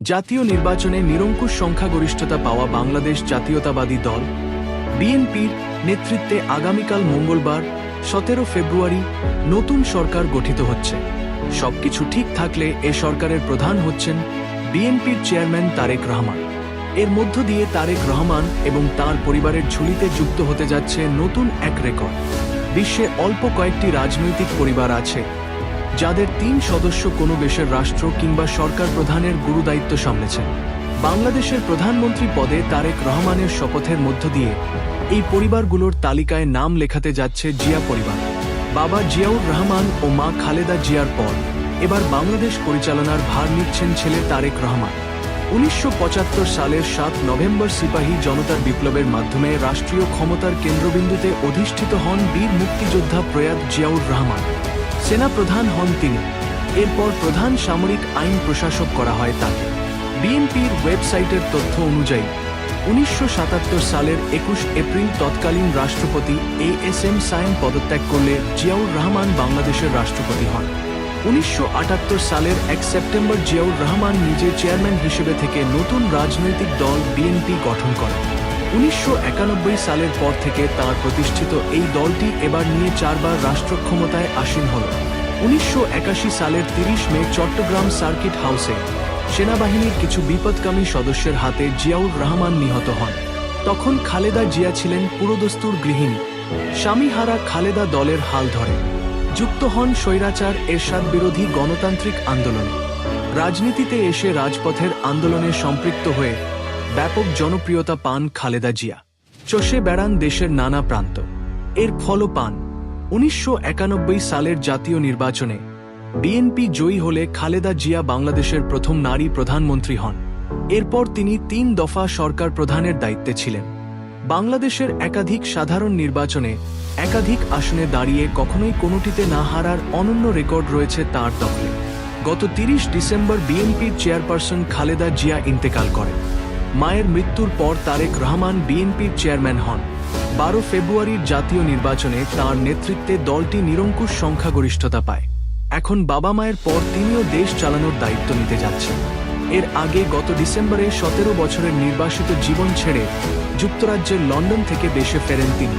জাতীয় নির্বাচনে নিরঙ্কুশ সংখ্যাগরিষ্ঠতা পাওয়া বাংলাদেশ জাতীয়তাবাদী দল, বিএনপির নেতৃত্বে আগামীকাল মঙ্গলবার, সতেরো ফেব্রুয়ারি, নতুন সরকার গঠিত হচ্ছে। সবকিছু ঠিক থাকলে এ সরকারের প্রধান হচ্ছেন বিএনপির চেয়ারম্যান তারেক রহমান। এর মধ্য দিয়ে তারেক রহমান এবং তার পরিবারের ঝুলিতে যুক্ত হতে যাচ্ছে নতুন এক রেকর্ড। বিশ্বে অল্প কয়েকটি রাজনৈতিক পরিবার আছে। যাদের তিন সদস্য কোনো দেশের রাষ্ট্র কিংবা সরকার প্রধানের গুরুদায়িত্ব সামলেছেন। বাংলাদেশের প্রধানমন্ত্রী পদে তারেক রহমানের শপথের মধ্য দিয়ে এই পরিবারগুলোর তালিকায় নাম লেখাতে যাচ্ছে জিয়া পরিবার। বাবা জিয়াউর রহমান ও মা খালেদা জিয়ার পর এবার বাংলাদেশ পরিচালনার ভার নিচ্ছেন ছেলে তারেক রহমান। উনিশশো পঁচাত্তর সালের সাত নভেম্বর সিপাহী জনতার বিপ্লবের মাধ্যমে রাষ্ট্রীয় ক্ষমতার কেন্দ্রবিন্দুতে অধিষ্ঠিত হন বীর মুক্তিযোদ্ধা প্রয়াত জিয়াউর রহমান। সেনাপ্রধান হন তিনি। এরপর প্রধান সামরিক আইন প্রশাসক করা হয় তাকে। বিএনপির ওয়েবসাইটের তথ্য অনুযায়ী, উনিশশো সাতাত্তর সালের একুশ এপ্রিল তৎকালীন রাষ্ট্রপতি এ এস এম সায়েম পদত্যাগ করলে জিয়াউর রহমান বাংলাদেশের রাষ্ট্রপতি হন। উনিশশো আটাত্তর সালের এক সেপ্টেম্বর জিয়াউর রহমান নিজে চেয়ারম্যান হিসেবে থেকে নতুন রাজনৈতিক দল বিএনপি গঠন করেন। উনিশশো একানব্বই সালের পর থেকে তার প্রতিষ্ঠিত এই দলটি এবার নিয়ে চারবার রাষ্ট্র ক্ষমতায় আসীন হল। উনিশশো একাশি সালের তিরিশ মে চট্টগ্রাম সার্কিট হাউসে সেনাবাহিনীর কিছু বিপদকামী সদস্যের হাতে জিয়াউর রহমান নিহত হন। তখন খালেদা জিয়া ছিলেন পুরোদস্তুর গৃহিণী। স্বামীহারা খালেদা দলের হাল ধরে। যুক্ত হন স্বৈরাচার এরশাদ বিরোধী গণতান্ত্রিক আন্দোলনে। রাজনীতিতে এসে রাজপথের আন্দোলনে সম্পৃক্ত হয়ে ব্যাপক জনপ্রিয়তা পান খালেদা জিয়া। চষে বেড়ান দেশের নানা প্রান্ত। এর ফলও পান। উনিশশো একানব্বই সালের জাতীয় নির্বাচনে বিএনপি জয়ী হলে খালেদা জিয়া বাংলাদেশের প্রথম নারী প্রধানমন্ত্রী হন। এরপর তিনি তিন দফা সরকার প্রধানের দায়িত্বে ছিলেন। বাংলাদেশের একাধিক সাধারণ নির্বাচনে একাধিক আসনে দাঁড়িয়ে কখনোই কোনোটিতে না হারার অনন্য রেকর্ড রয়েছে তার দখলে। গত তিরিশ ডিসেম্বর বিএনপির চেয়ারপারসন খালেদা জিয়া ইন্তেকাল করেন। মায়ের মৃত্যুর পর তারেক রহমান বিএনপির চেয়ারম্যান হন। বারো ফেব্রুয়ারির জাতীয় নির্বাচনে তার নেতৃত্বে দলটি নিরঙ্কুশ সংখ্যাগরিষ্ঠতা পায়। এখন বাবা মায়ের পর তিনিও দেশ চালানোর দায়িত্ব নিতে যাচ্ছেন। এর আগে গত ডিসেম্বরে সতেরো বছরের নির্বাসিত জীবন ছেড়ে যুক্তরাজ্যের লন্ডন থেকে দেশে ফেরেন তিনি।